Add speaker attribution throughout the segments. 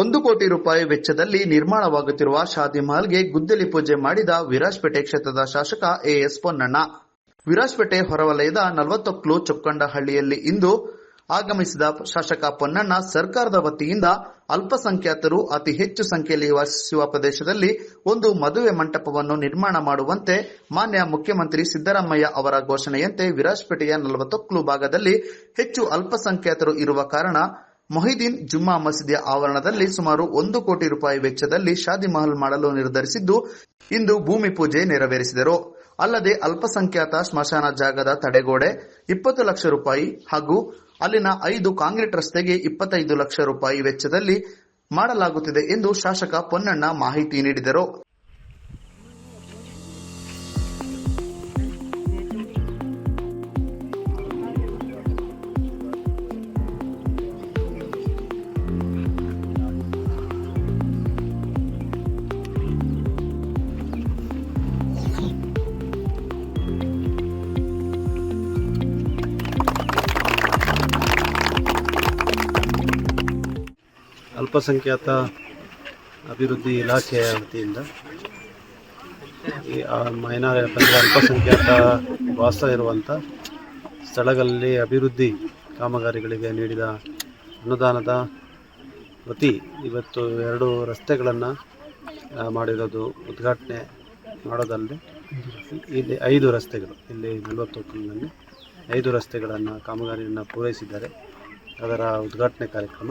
Speaker 1: ಒಂದು ಕೋಟಿ ರೂಪಾಯಿ ವೆಚ್ಚದಲ್ಲಿ ನಿರ್ಮಾಣವಾಗುತ್ತಿರುವ ಶಾದಿ ಮಹಲ್ಗೆ ಗುದ್ದಲಿ ಪೂಜೆ ಮಾಡಿದ ವಿರಾಜ್ಪೇಟೆ ಕ್ಷೇತ್ರದ ಶಾಸಕ ಎಎಸ್ ಪೊನ್ನಣ್ಣ. ವಿರಾಜ್ಪೇಟೆ ಹೊರವಲಯದ ನಲವತ್ತೊಕ್ಲು ಚೊಕ್ಕಂಡಹಳ್ಳಿಯಲ್ಲಿ ಇಂದು ಆಗಮಿಸಿದ ಶಾಸಕ ಪೊನ್ನಣ್ಣ ಸರ್ಕಾರದ ವತಿಯಿಂದ ಅಲ್ಪಸಂಖ್ಯಾತರು ಅತಿ ಹೆಚ್ಚು ಸಂಖ್ಯೆಯಲ್ಲಿ ವಾಸಿಸುವ ಪ್ರದೇಶದಲ್ಲಿ ಒಂದು ಮದುವೆ ಮಂಟಪವನ್ನು ನಿರ್ಮಾಣ ಮಾಡುವಂತೆ ಮಾನ್ಯ ಮುಖ್ಯಮಂತ್ರಿ ಸಿದ್ದರಾಮಯ್ಯ ಅವರ ಘೋಷಣೆಯಂತೆ ವಿರಾಜ್ಪೇಟೆಯ ನಲವತ್ತೊಕ್ಲು ಭಾಗದಲ್ಲಿ ಹೆಚ್ಚು ಅಲ್ಪಸಂಖ್ಯಾತರು ಇರುವ ಕಾರಣ ಮೊಹಿದೀನ್ ಜುಮ್ಮಾ ಮಸೀದಿಯ ಆವರಣದಲ್ಲಿ ಸುಮಾರು ಒಂದು ಕೋಟಿ ರೂಪಾಯಿ ವೆಚ್ಚದಲ್ಲಿ ಶಾದಿ ಮಹಲ್ ಮಾಡಲು ನಿರ್ಧರಿಸಿದ್ದು, ಇಂದು ಭೂಮಿ ಪೂಜೆ ನೆರವೇರಿಸಿದರು. ಅಲ್ಲದೆ ಅಲ್ಪಸಂಖ್ಯಾತ ಸ್ಮಶಾನ ಜಾಗದ ತಡೆಗೋಡೆ ಇಪ್ಪತ್ತು ಲಕ್ಷ ರೂಪಾಯಿ ಹಾಗೂ ಅಲ್ಲಿನ ಐದು ಕಾಂಕ್ರೀಟ್ ರಸ್ತೆಗೆ ಇಪ್ಪತ್ತೈದು ಲಕ್ಷ ರೂಪಾಯಿ ವೆಚ್ಚದಲ್ಲಿ ಮಾಡಲಾಗುತ್ತಿದೆ ಎಂದು ಶಾಸಕ ಪೊನ್ನಣ್ಣ ಮಾಹಿತಿ ನೀಡಿದರು.
Speaker 2: ಅಲ್ಪಸಂಖ್ಯಾತ ಅಭಿವೃದ್ಧಿ ಇಲಾಖೆಯ ವತಿಯಿಂದ ಈ ಮೈನಾರ ಬಂದರೆ ಅಲ್ಪಸಂಖ್ಯಾತ ವಾಸ ಇರುವಂಥ ಸ್ಥಳಗಳಲ್ಲಿ ಅಭಿವೃದ್ಧಿ ಕಾಮಗಾರಿಗಳಿಗೆ ನೀಡಿದ ಅನುದಾನದ ವತಿ ಇವತ್ತು ಎರಡು ರಸ್ತೆಗಳನ್ನು ಮಾಡಿರೋದು ಉದ್ಘಾಟನೆ ಮಾಡೋದಲ್ಲದೆ ಇಲ್ಲಿ ಐದು ರಸ್ತೆಗಳು, ಇಲ್ಲಿ ನಲವತ್ತೊಂದರಲ್ಲಿ ಐದು ರಸ್ತೆಗಳನ್ನು ಕಾಮಗಾರಿಯನ್ನು ಪೂರೈಸಿದ್ದಾರೆ. ಅದರ ಉದ್ಘಾಟನೆ ಕಾರ್ಯಕ್ರಮ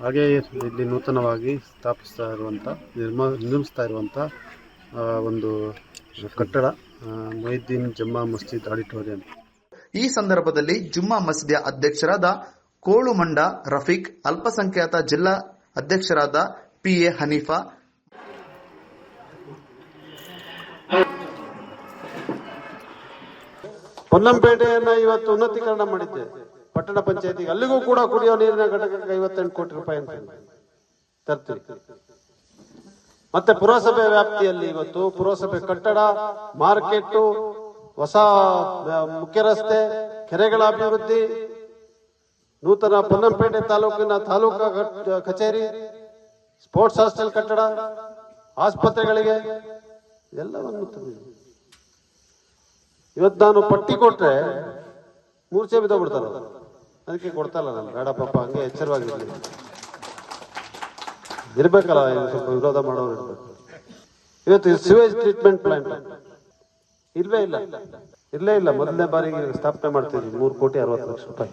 Speaker 2: ಹಾಗೆ ಇಲ್ಲಿ ನೂತನವಾಗಿ ಸ್ಥಾಪಿಸ್ತಾ ಇರುವಂಥ ನಿರ್ಮಾ ನಿರ್ಮಿಸ್ತಾ ಇರುವಂಥ ಒಂದು ಕಟ್ಟಡ ಮೊಹಿದ್ದೀನ್ ಜಮ್ಮಾ ಮಸ್ಜಿದ್ ಆಡಿಟೋರಿಯಂ.
Speaker 1: ಈ ಸಂದರ್ಭದಲ್ಲಿ ಜುಮ್ಮಾ ಮಸೀದಿಯ ಅಧ್ಯಕ್ಷರಾದ ಕೋಳುಮಂಡ ರಫೀಕ್ ಅಲ್ಪಸಂಖ್ಯಾತ ಜಿಲ್ಲಾ ಅಧ್ಯಕ್ಷರಾದ ಪಿ ಎ ಹನೀಫಾ.
Speaker 2: ಪೊನ್ನಂಪೇಟೆಯನ್ನ ಇವತ್ತು ಉನ್ನತೀಕರಣ ಮಾಡಿದ್ದೆ ಪಟ್ಟಣ ಪಂಚಾಯತಿಗೆ ಅಲ್ಲಿಗೂ ಕೂಡ ಕುಡಿಯೋ ನೀರಿನ ಘಟಕಕ್ಕೆ ಐವತ್ತೆಂಟು ಕೋಟಿ ರೂಪಾಯಿ ಅಂತ ತರ್ತೀವಿ ಮತ್ತೆ ಪುರಸಭೆ ವ್ಯಾಪ್ತಿಯಲ್ಲಿ ಇವತ್ತು ಪುರಸಭೆ ಕಟ್ಟಡ, ಮಾರ್ಕೆಟ್, ಹೊಸ ಮುಖ್ಯ ರಸ್ತೆ, ಕೆರೆಗಳ ಅಭಿವೃದ್ಧಿ, ನೂತನ ಪೊನ್ನಂಪೇಟೆ ತಾಲೂಕಿನ ತಾಲೂಕಾ ಕಚ್- ಕಚೇರಿ, ಸ್ಪೋರ್ಟ್ಸ್ ಹಾಸ್ಟೆಲ್ ಕಟ್ಟಡ, ಆಸ್ಪತ್ರೆಗಳಿಗೆ ಎಲ್ಲವನ್ನು ಇವತ್ತು ನಾನು ಪಟ್ಟಿ ಕೊಟ್ರೆ ಮೂರ್ಛೆ ಬಿದ್ದೋಗ್ಬಿಡ್ತಾರೆ. ಅದಕ್ಕೆ ಕೊಡ್ತಲ್ಲ ನಾನು. ಬೇಡ ಪಾಪ ಹಂಗೆ ಎಚ್ಚರವಾಗಿರ್ಲಿ. ಇರ್ಬೇಕಲ್ಲ ಸ್ವಲ್ಪ ವಿರೋಧ ಮಾಡೋರು ಇರ್ಬೇಕು. ಇವತ್ತು ಸಿವೇಜ್ ಟ್ರೀಟ್ಮೆಂಟ್ ಪ್ಲಾಂಟ್ ಇಲ್ವೇ ಇಲ್ಲ. ಇಲ್ಲೇ ಇಲ್ಲ. ಮೊದಲನೇ ಬಾರಿಗೆ ಸ್ಥಾಪನೆ ಮಾಡ್ತಿದ್ವಿ ಮೂರು ಕೋಟಿ ಅರವತ್ತು ಲಕ್ಷ ರೂಪಾಯಿ.